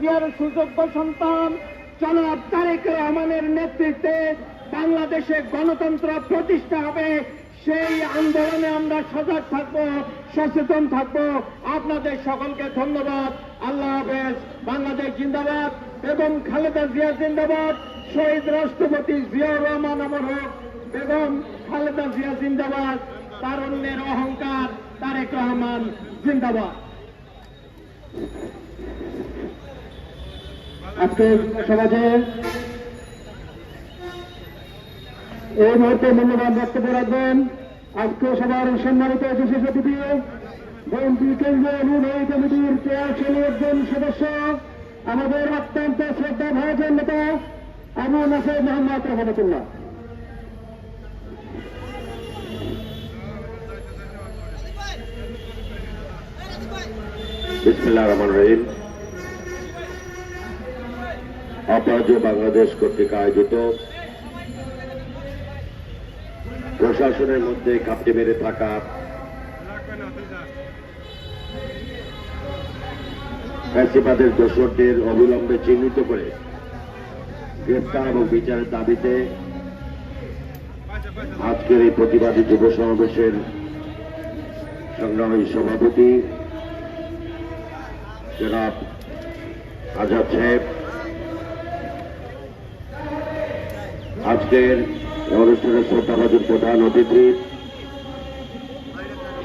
জিয়ার সুযোগ্য সন্তান। জনাব তারেক রহমানের নেতৃত্বে বাংলাদেশে গণতন্ত্র প্রতিষ্ঠা হবে। সেই আন্দোলনে আমরা সজাগ থাকব, সচেতন থাকব। আপনাদের সকলকে ধন্যবাদ। আল্লাহ হাফেজ। বাংলাদেশ জিন্দাবাদ। এবং খালেদা জিয়া জিন্দাবাদ। শহীদ রাষ্ট্রপতি জিয়াউর রহমান আমার হক। বেগম খালেদা জিয়া জিন্দাবাদ। তারুণ্যের অহংকার তারেক রহমান জিন্দাবাদ। আজকে সমাজে এই মুহূর্তে মূল্যবান বক্তব্য রাখবেন। আজকে সবার সম্মানিত বিশেষ অতিথি বিএনপি কেন্দ্রীয় নির্বাহী কমিটির চেয়ারশালী একজন সদস্য, আমাদের অত্যন্ত শ্রদ্ধা ভাজন নেতা আবু নাসের মোহাম্মদ রহমতুল্লাহ। বিসমিল্লাহ রহমান রহিম। অপরাজ্য বাংলাদেশ কর্তৃক আয়োজিত প্রশাসনের মধ্যে কাপড়ে মেরে থাকা ফ্যাসিবাদের দোষরদের অবিলম্বে চিহ্নিত করে গ্রেফতার এবং বিচারের দাবিতে আজকের এই প্রতিবাদী যুব সমাবেশের সংগ্রামী সভাপতি জনাব আজাদ সাহেব। আজকের অনুষ্ঠানের শ্রদ্ধাভাজন প্রধান অতিথি,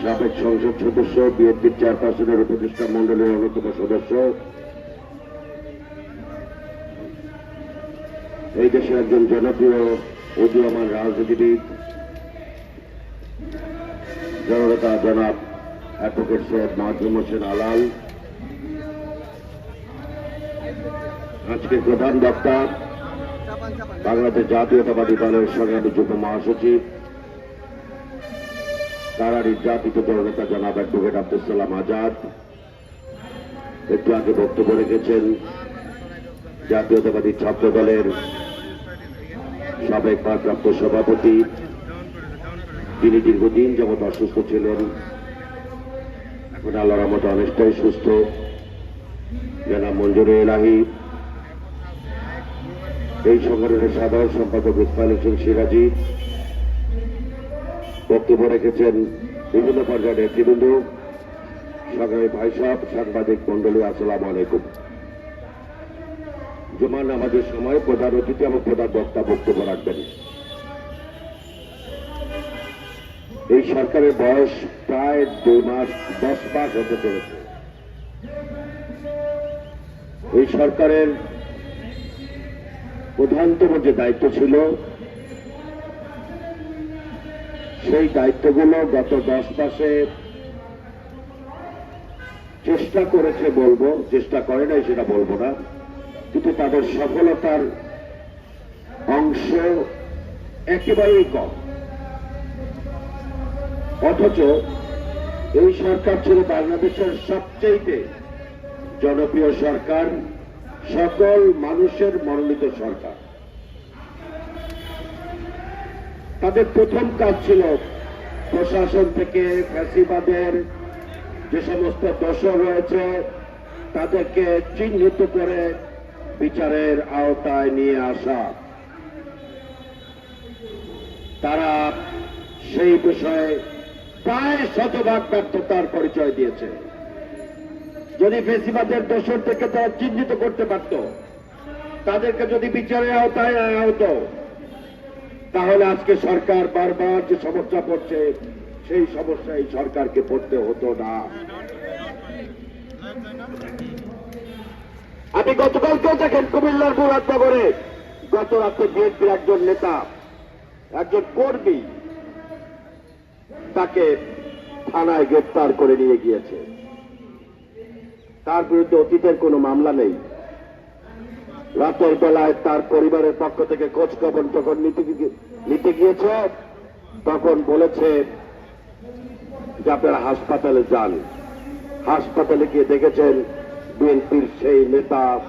সাবেক সংসদ সদস্য, বিএনপির চেয়ারপারসনের উপদেষ্টা মন্ডলের অন্যতম সদস্য। এই দেশের একজন জনপ্রিয় উদীয়মান রাজনীতিবিদ, জননেতা জনাব অ্যাডভোকেট সৈয়দ মাহজুম হোসেন আলাল। আজকের প্রধান বক্তা বাংলাদেশ জাতীয়তাবাদী দলের সংগ্রামী যুব মহাসচিব, তারা নির্যাতিত জননেতা জনাব অ্যাডভোকেট আব্দুল সালাম আজাদ। একটু আগে বক্তব্য রেখেছেন, জাতীয়তাবাদী ছাত্র দলের সাবেক ভারপ্রাপ্ত সভাপতি। তিনি দীর্ঘদিন যেমন অসুস্থ ছিলেন। এখন আল্লাহর মতো অনেকটাই সুস্থ। জনাব মঞ্জুরে এলাহি এই সংগঠনের সাধারণ সম্পাদক ইসমাইল হোসেন সিরাজি বক্তব্য রেখেছেন বিভিন্ন পর্যায়ের নেতৃবৃন্দ সংগ্রামী ভাই সাহেব সাংবাদিক মন্ডলী আসসালাম আলাইকুম। জুমার নামাজের সময় প্রধান অতিথি এবং প্রধান বক্তা বক্তব্য রাখবেন। এই সরকারের বয়স প্রায় দুই মাস, দশ মাস হতে চলেছে। এই সরকারের প্রধানতম যে দায়িত্ব ছিল, সেই দায়িত্বগুলো গত দশ মাসে চেষ্টা করেছে বলব, চেষ্টা করে নাই সেটা বলব না, কিন্তু তাদের সফলতার অংশ একেবারেই কম। অথচ এই সরকার ছিল বাংলাদেশের সবচেয়ে জনপ্রিয় সরকার। সকল মানুষের মনোনীত সরকার। তাদের প্রথম কাজ ছিল প্রশাসন থেকে ফ্যাসিবাদের যে সমস্ত দোষর রয়েছে, তাদেরকে চিহ্নিত করে বিচারের আওতায় নিয়ে আসা। তারা সেই বিষয়ে প্রায় শতভাগ ব্যর্থতার পরিচয় দিয়েছে। যদি ফেসিবাদের দোষর থেকে তারা চিহ্নিত করতে পারত, তাদেরকে যদি বিচারের আওতায় আনা হতো, তাহলে আজকে সরকার বারবার যে সমস্যা পড়ছে, সেই সমস্যা এই সরকারকে পড়তে হতো না। আপনি গতকালকেও দেখেন কুমিল্লার মুরাদনগরে গত রাতে বিএনপির একজন নেতা, একজন কর্মী, তাকে থানায় গ্রেপ্তার করে নিয়ে গিয়েছে। তার বিরুদ্ধে অতীতের কোনো মামলা নেই। রাতের বেলায় তার পরিবারের পক্ষ থেকে খোঁজ খবর যখন নিতে গিয়ে- গিয়েছে, তখন বলেছে যে আপনারা হাসপাতালে যান। হাসপাতালে গিয়ে দেখেছেন বিএনপির সেই নেতা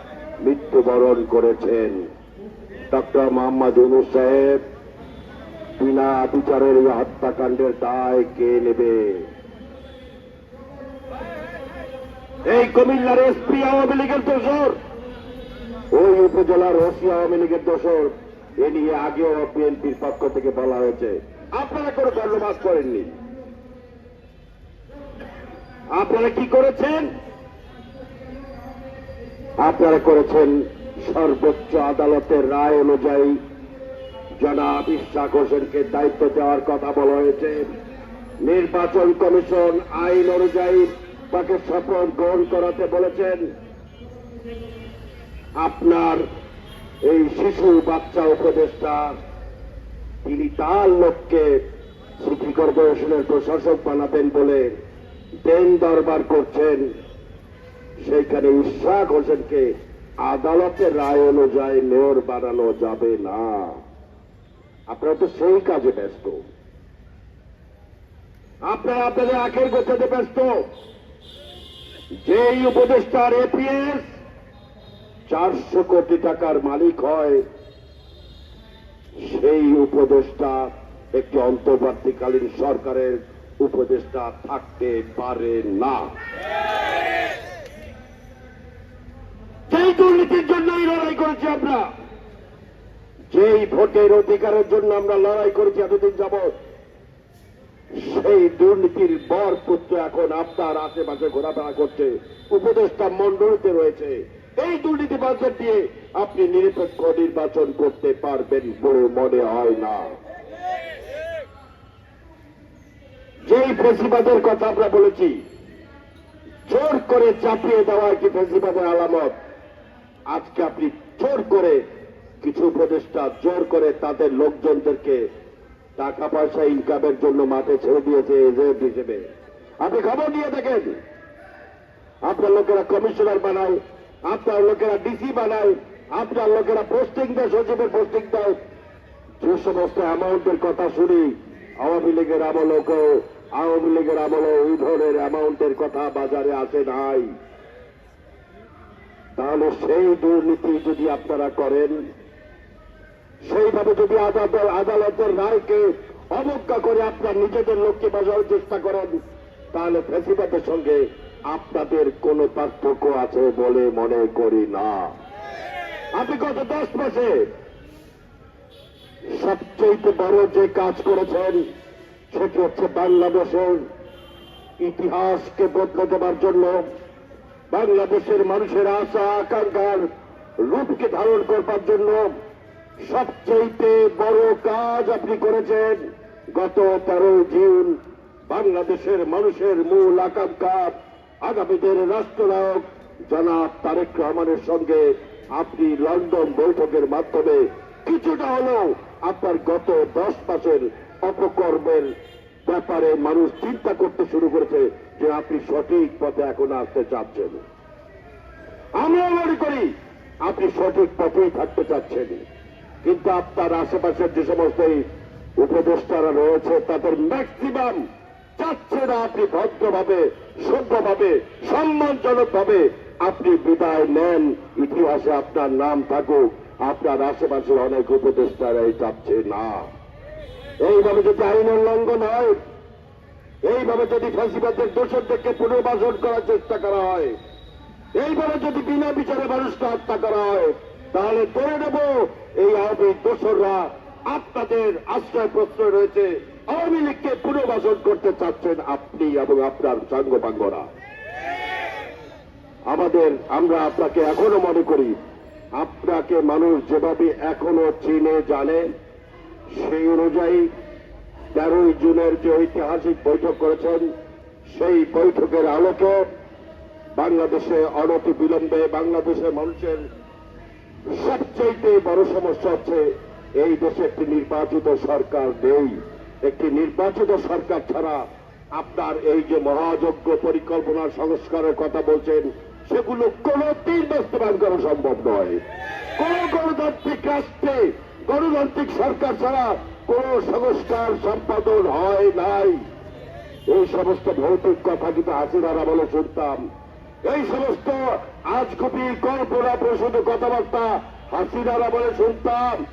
মৃত্যুবরণ করেছেন। ডক্টর মোহাম্মদ ইউনুস সাহেব, বিনা বিচারের হত্যাকাণ্ডের দায় কে নেবে? এই কুমিল্লার এসপি আওয়ামী লীগের দোষর। ওই উপজেলার ওসি আওয়ামী লীগের দোষর। এ নিয়ে আগেও বিএনপির পক্ষ থেকে বলা হয়েছে। আপনারা কোনো কর্মবাস করেননি। আপনারা কি করেছেন? আপনারা করেছেন সর্বোচ্চ আদালতের রায় অনুযায়ী জনাব ইশাক হোসেনকে দায়িত্ব দেওয়ার কথা বলা হয়েছে। নির্বাচন কমিশন আইন অনুযায়ী তাকে শপথ গ্রহণ করাতে বলেছেন, আপনার এই শিশু বাচ্চা উপদেষ্টা, তিনি তার লোককে সিটি কর্পোরেশনের প্রশাসক বানাবেন বলে দেন দরবার করছেন। সেইখানে ইশাক হোসেনকে আদালতের রায় অনুযায়ী মেয়র বানানো যাবে না। আপনারা তো সেই কাজে ব্যস্ত। আপনারা আপনাদের আখের গোছাতে ব্যস্ত। যেই উপদেষ্টার এপিএস চারশো কোটি টাকার মালিক হয়, সেই উপদেষ্টা একটি অন্তর্বর্তীকালীন সরকারের উপদেষ্টা থাকতে পারে না। সেই দুর্নীতির জন্যই লড়াই করেছি আমরা, যেই ভোটের অধিকারের জন্য আমরা লড়াই করেছি এতদিন যাবৎ সেই দুর্নীতির বর পুত্র এখন আপনার আশেপাশে ঘোরাফেরা করছে, উপদেষ্টা মন্ডলীতে রয়েছে। এই দুর্নীতি বাজেট দিয়ে আপনি নিরপেক্ষ নির্বাচন করতে পারবেন বলে মনে হয় না। যেই ফেসিবাদের কথা আমরা বলেছি, জোর করে চাপিয়ে দেওয়া একটি ফেসিবাদের আলামত। আজকে আপনি জোর করে কিছু উপদেষ্টা জোর করে তাদের লোকজনদেরকে টাকা পয়সা ইনকামের জন্য মাঠে ছেড়ে দিয়েছে এজেন্ট হিসেবে। আপনি খবর নিয়ে দেখেন আপনার লোকেরা কমিশনার বানায় আপনার লোকেরা ডিসি বানায় আপনার লোকেরা পোস্টিং দেয় সচিবের পোস্টিং দেয় যে সমস্ত অ্যামাউন্টের কথা শুনি, আওয়ামী লীগের আমলকেও, আওয়ামী লীগের আমলে এই ধরনের অ্যামাউন্টের কথা বাজারে আসে নাই। তাহলে সেই দুর্নীতি যদি আপনারা করেন সেইভাবে যদি আদালত আদালতের রায়কে অবজ্ঞা করে আপনার নিজেদের লোককে বাজানোর চেষ্টা করেন, তাহলে ফেসিবাদের সঙ্গে আপনাদের কোনো পার্থক্য আছে বলে মনে করি না। আপনি গত দশ মাসে সবচেয়ে বড় যে কাজ করেছেন, সেটি হচ্ছে বাংলাদেশের ইতিহাসকে বদলে দেওয়ার জন্য বাংলাদেশের মানুষের আশা, আকাঙ্ক্ষার রূপকে ধারণ করবার জন্য সবচেয়ে বড় কাজ আপনি করেছেন, গত তেরো জুন বাংলাদেশের মানুষের মূল আকাঙ্ক্ষা আগামীদের রাষ্ট্রনায়ক জনাব তারেক রহমানের সঙ্গে আপনি লন্ডন বৈঠকের মাধ্যমে কিছুটা হলেও আপনার গত দশ মাসের অপকর্মের ব্যাপারে মানুষ চিন্তা করতে শুরু করেছে যে আপনি সঠিক পথে এখন আসতে চাচ্ছেন। আমরা মনে করি আপনি সঠিক পথেই থাকতে চাচ্ছেন। কিন্তু আপনার আশেপাশের যে সমস্ত এই উপদেষ্টারা রয়েছে, তাদের ম্যাক্সিমাম চাচ্ছে না আপনি ভদ্রভাবে সভ্যভাবে সম্মানজনকভাবে আপনি বিদায় নেন। ইতিহাসে আপনার নাম থাকুক, আপনার আশেপাশের অনেক উপদেষ্টারাই চাচ্ছে না। এইভাবে যদি আইন উল্লঙ্ঘন হয়, এইভাবে যদি ফাঁসিবাদের দোষরদেরকে পুনর্বাসন করার চেষ্টা করা হয়, এইভাবে যদি বিনা বিচারে মানুষকে হত্যা করা হয়, তাহলে ধরে নেব এই আওয়ামী দোসররা আপনাদের আশ্রয় প্রশ্রয় রয়েছে। আওয়ামী লীগকে পুনর্বাসন করতে চাচ্ছেন আপনি এবং আপনার সাঙ্গপাঙ্গরা। আমাদের, আমরা আপনাকে এখনও মনে করি, আপনাকে মানুষ যেভাবে এখনও চিনে, জানে, সেই অনুযায়ী তেরোই জুনের যে ঐতিহাসিক বৈঠক করেছেন, সেই বৈঠকের আলোকে বাংলাদেশে অনতি বিলম্বে বাংলাদেশের মানুষের সবচেয়ে বড় সমস্যা হচ্ছে এই দেশে একটি নির্বাচিত সরকার নেই। একটি নির্বাচিত সরকার ছাড়া আপনার এই যে মহাযজ্ঞ পরিকল্পনা সংস্কারের কথা বলছেন, সেগুলো কোনোদিন বাস্তবায়ন করা সম্ভব নয়। কোন গণতান্ত্রিক রাষ্ট্রে, গণতান্ত্রিক সরকার ছাড়া কোন সংস্কার সম্পাদন হয় নাই। এই সমস্ত ভৌতিক কথা কিন্তু হাসিনারা বলে শুনতাম। এই সমস্ত আজগুবি কল্পনা প্রসূত কথাবার্তা হাসিনারা বলে শুনতাম।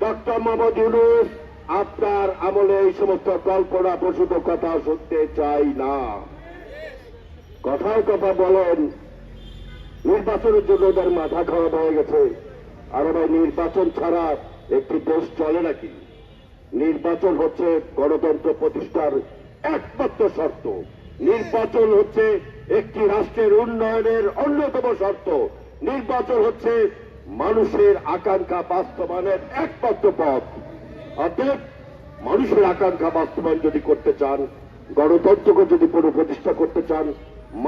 ডক্টর মোহাম্মদ ইউনুস, আপনার আমলে এই সমস্ত কল্পনা প্রসূত কথা শুনতে চাই না। কথায় কথা বলেন, নির্বাচনের জন্য ওদের মাথা খারাপ হয়ে গেছে। আর ভাই, নির্বাচন ছাড়া একটি দেশ চলে নাকি? নির্বাচন হচ্ছে গণতন্ত্র প্রতিষ্ঠার একমাত্র শর্ত। নির্বাচন হচ্ছে একটি রাষ্ট্রের উন্নয়নের অন্যতম শর্ত। নির্বাচন হচ্ছে মানুষের আকাঙ্ক্ষা বাস্তবায়নের একমাত্র পথ। অতএব মানুষের আকাঙ্ক্ষা বাস্তবায়ন যদি করতে চান, গণতন্ত্রকে যদি পুনঃপ্রতিষ্ঠা করতে চান,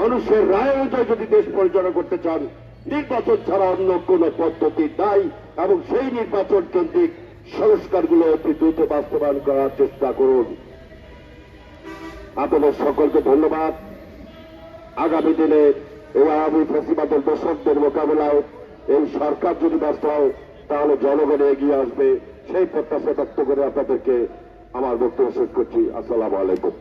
মানুষের রায় অনুযায়ী যদি দেশ পরিচালনা করতে চান, নির্বাচন ছাড়া অন্য কোন পদ্ধতি নাই এবং সেই নির্বাচন কেন্দ্রিক সংস্কারগুলো অতি দ্রুত বাস্তবায়ন করার চেষ্টা করুন। আপনাদের সকলকে ধন্যবাদ। আগামী দিনে এবার আওয়ামী ফেসিবাদের মোকাবেলায় এই সরকার যদি ব্যস্ত হয়, তাহলে জনগণ এগিয়ে আসবে। সেই প্রত্যাশা ব্যক্ত করে আপনাদেরকে আমার বক্তব্য শেষ করছি। আসসালামু আলাইকুম।